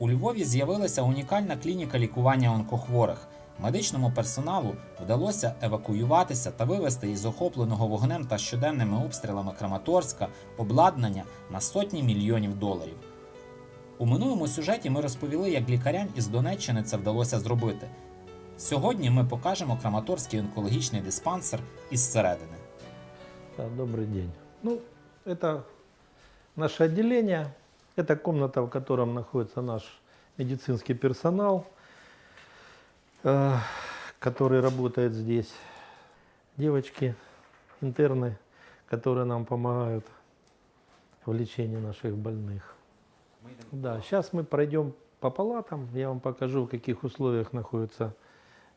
У Львові з'явилася унікальна клініка лікування онкохворих. Медичному персоналу вдалося евакуюватися та вивезти із охопленого вогнем та щоденними обстрілами Краматорська обладнання на сотні мільйонів доларів. У минулому сюжеті ми розповіли, як лікарям із Донеччини це вдалося зробити. Сьогодні ми покажемо Краматорський онкологічний диспансер із середини. Да, добрый день. Ну, это наше отделение. Это комната, в котором находится наш медицинский персонал, э, который работает здесь. Девочки, интерны, которые нам помогают в лечении наших больных. Да, сейчас мы пройдем по палатам. Я вам покажу, в каких условиях находятся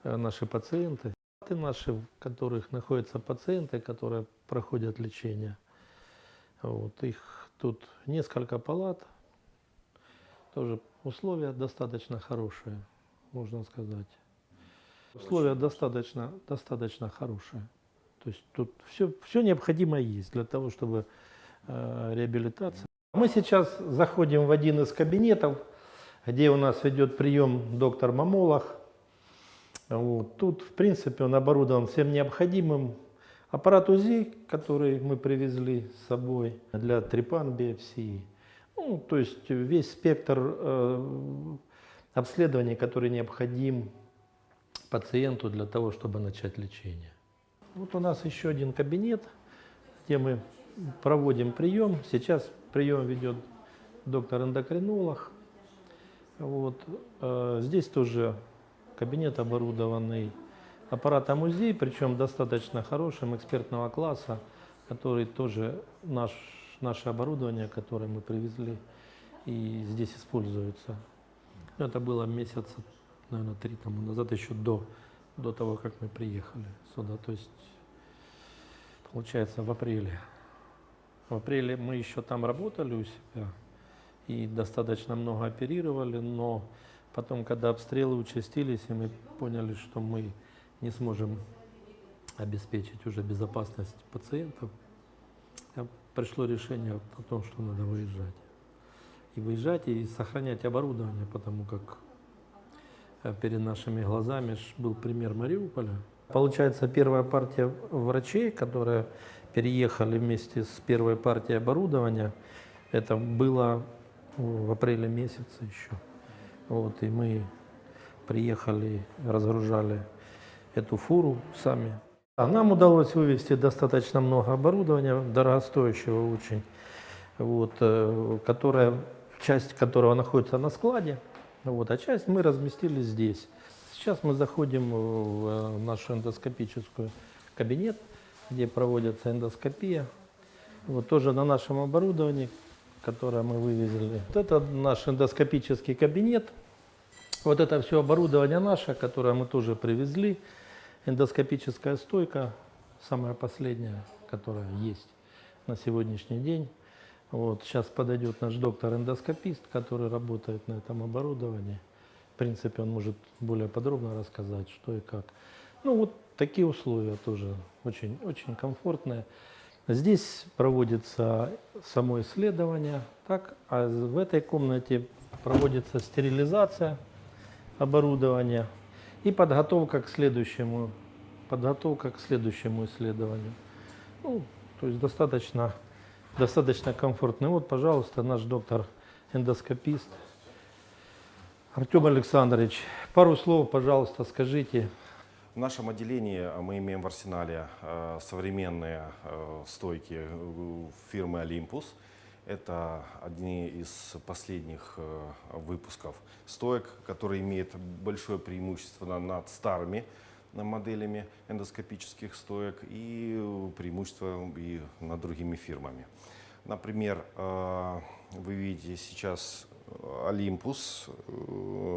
э, наши пациенты. Палаты наши, в которых находятся пациенты, которые проходят лечение. Вот, их тут несколько палат. Тоже условия достаточно хорошие, можно сказать. Условия достаточно, достаточно хорошие. То есть тут все, все необходимое есть для того, чтобы э, реабилитация. Мы сейчас заходим в один из кабинетов, где у нас ведет прием доктор Мамолах. Вот. Тут, в принципе, он оборудован всем необходимым. Аппарат УЗИ, который мы привезли с собой для трепан биопсии. Ну, то есть весь спектр э, обследований, который необходим пациенту для того, чтобы начать лечение. Вот у нас еще один кабинет, где мы проводим прием. Сейчас прием ведет доктор-эндокринолог. Вот. э, Здесь тоже кабинет оборудованный аппаратом УЗИ, причем достаточно хорошим, экспертного класса, который тоже наш, наше оборудование, которое мы привезли и здесь используется. Ну, Это было месяца, наверное, три тому назад, еще до, до того, как мы приехали сюда. То есть, получается, в апреле. В апреле мы еще там работали у себя и достаточно много оперировали, но потом, когда обстрелы участились, и мы поняли, что мы не сможем обеспечить уже безопасность пациентов, пришло решение о том, что надо выезжать. И выезжать, и сохранять оборудование, потому как э, перед нашими глазами был пример Мариуполя. Получается, первая партия врачей, которые переехали вместе с первой партией оборудования, это было в апреле месяце еще. Вот, и мы приехали, разгружали эту фуру сами. А нам удалось вывести достаточно много оборудования, дорогостоящего очень, вот, э, которое, часть которого находится на складе, вот, а часть мы разместили здесь. Сейчас мы заходим в э, нашу эндоскопическую кабинет, где проводится эндоскопия. Вот тоже на нашем оборудовании, которое мы вывезли. Вот это наш эндоскопический кабинет. Вот это все оборудование наше, которое мы тоже привезли. Эндоскопическая стойка, самая последняя, которая есть на сегодняшний день. Вот, сейчас подойдет наш доктор-эндоскопист, который работает на этом оборудовании. В принципе, он может более подробно рассказать, что и как. Ну, вот такие условия тоже очень, очень комфортные. Здесь проводится само исследование, так, а в этой комнате проводится стерилизация оборудования и подготовка к следующему, подготовка к следующему исследованию. Ну, то есть достаточно, достаточно комфортно. И вот, пожалуйста, наш доктор-эндоскопист Артем Александрович, пару слов, пожалуйста, скажите. В нашем отделении э, мы имеем в арсенале э, современные э, стойки э, фирмы Olympus. Это одни из последних э, выпусков стоек, которые имеют большое преимущество на- над старыми э, моделями эндоскопических стоек и э, преимущество и над другими фирмами. Например, вы видите сейчас Olympus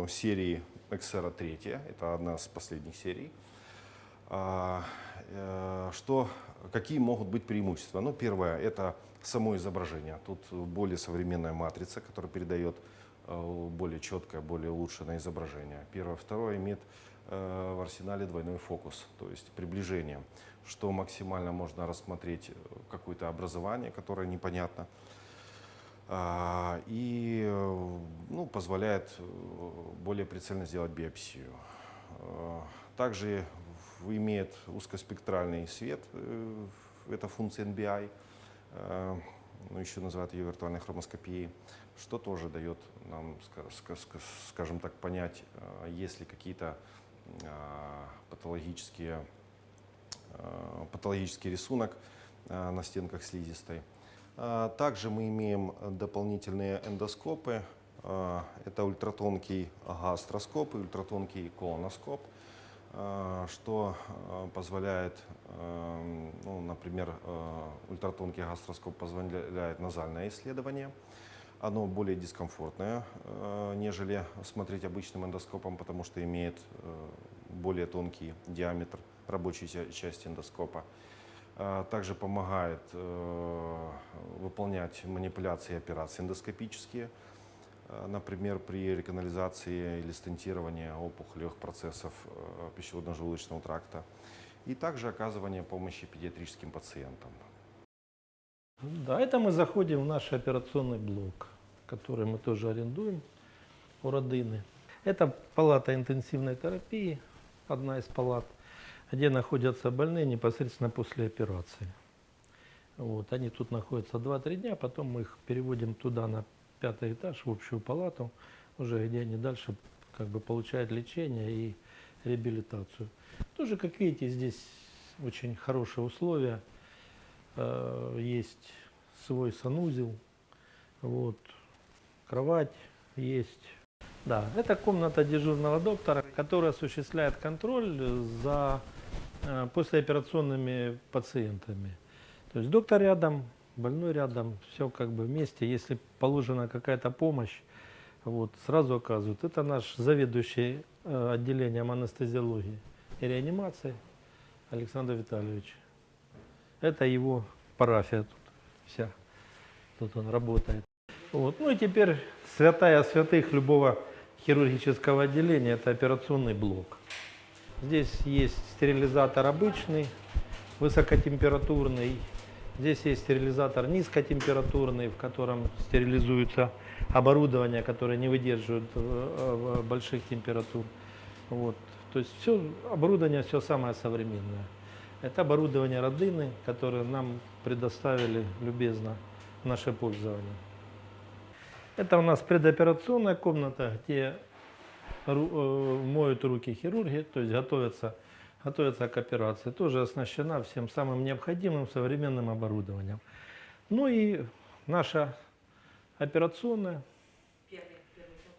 серии XR 3, это одна из последних серий. А, Что, какие могут быть преимущества? Ну, первое, это само изображение. Тут более современная матрица, которая передает э, более четкое, более улучшенное изображение. Первое. Второе, имеет э, в арсенале двойной фокус, то есть приближение, что максимально можно рассмотреть э, какое-то образование, которое непонятно. а, и ну, позволяет более прицельно сделать биопсию. Также имеет узкоспектральный свет, э, это функция NBI, э, ну, еще называют ее виртуальной хромоскопией, что тоже дает нам, ска- ска- ска- скажем так, понять, э, есть ли какие-то патологические, патологический рисунок на стенках слизистой. Также мы имеем дополнительные эндоскопы. Это ультратонкий гастроскоп и ультратонкий колоноскоп, что а, позволяет, эм, ну, например, э, ультратонкий гастроскоп позволяет назальное исследование. Оно более дискомфортное, э, нежели смотреть обычным эндоскопом, потому что имеет э, более тонкий диаметр рабочей ча- части эндоскопа. Также помогает э, выполнять манипуляции и операции эндоскопические, э, например, при реканализации или стентировании опухолевых процессов э, пищеводно-желудочного тракта. И также оказывание помощи педиатрическим пациентам. Да, это мы заходим в наш операционный блок, который мы тоже арендуем у Родины. Это палата интенсивной терапии, одна из палат, где находятся больные непосредственно после операции. Вот, они тут находятся 2-3 дня, потом мы их переводим туда на пятый этаж, в общую палату, уже где они дальше как бы получают лечение и реабилитацию. Тоже, как видите, здесь очень хорошие условия. Э, есть свой санузел, вот, кровать есть. Да, это комната дежурного доктора, который осуществляет контроль за э, послеоперационными пациентами. То есть доктор рядом, больной рядом, все как бы вместе. Если положена какая-то помощь, вот, сразу оказывают. Это наш заведующий э, отделением анестезиологии и реанимации Александр Витальевич. Это его парафия тут вся. Тут он работает. Вот. Ну и теперь святая святых любого хирургического отделения – это операционный блок. Здесь есть стерилизатор обычный, высокотемпературный. Здесь есть стерилизатор низкотемпературный, в котором стерилизуется оборудование, которое не выдерживает э, э, больших температур. Вот. То есть все оборудование все самое современное. Это оборудование родины, которое нам предоставили любезно в наше пользование. Это у нас предоперационная комната, где э, моют руки хирурги, то есть готовятся, готовятся к операции. Тоже оснащена всем самым необходимым современным оборудованием. Ну и наша операционная,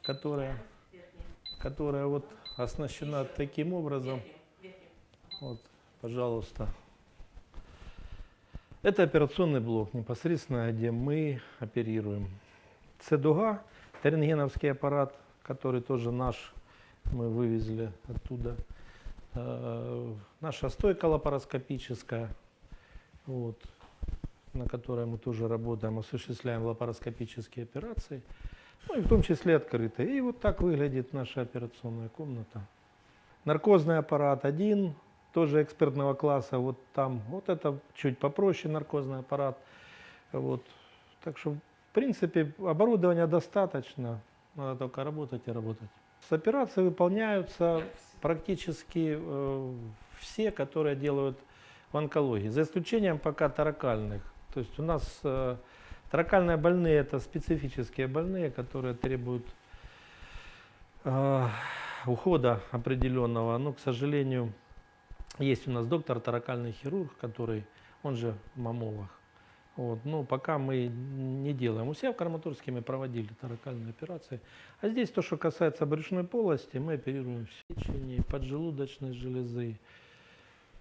которая, которая вот оснащена таким образом. Вот, пожалуйста. Это операционный блок, непосредственно, где мы оперируем. С-дуга, это рентгеновский аппарат, который тоже наш, мы вывезли оттуда. Наша стойка лапароскопическая, вот, на которой мы тоже работаем, осуществляем лапароскопические операции, ну и в том числе открытые. И вот так выглядит наша операционная комната. Наркозный аппарат один, тоже экспертного класса, вот там, вот это чуть попроще наркозный аппарат. Вот. Так что, в принципе, оборудования достаточно, надо только работать и работать. С операцией выполняются практически э, все, которые делают в онкологии, за исключением пока таракальных. То есть у нас э, таракальные больные это специфические больные, которые требуют э, ухода определенного. Но, к сожалению, есть у нас доктор таракальный хирург, который, он же мамолог. Вот, но пока мы не делаем. У себя в Краматорске мы проводили таракальные операции. А здесь то, что касается брюшной полости, мы оперируем в печени, поджелудочной железы,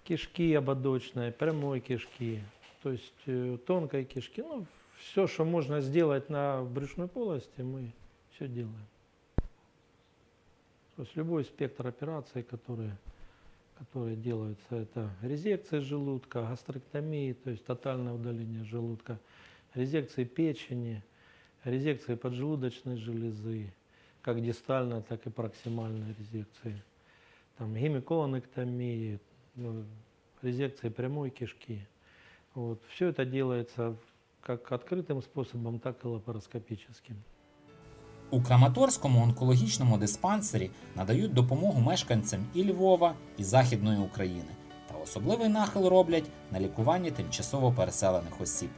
кишки ободочной, прямой кишки, то есть э, тонкой кишки. Ну, все, что можно сделать на брюшной полости, мы все делаем. То есть любой спектр операций, которые, которые делаются, это резекция желудка, гастроктомии, то есть тотальное удаление желудка, резекции печени, резекции поджелудочной железы, как дистальная, так и проксимальная резекции, там, гемиколонэктомии, резекции прямой кишки. Вот. Все это делается как открытым способом, так и лапароскопическим. У Краматорському онкологічному диспансері надають допомогу мешканцям і Львова, і Західної України, та особливий нахил роблять на лікуванні тимчасово переселених осіб.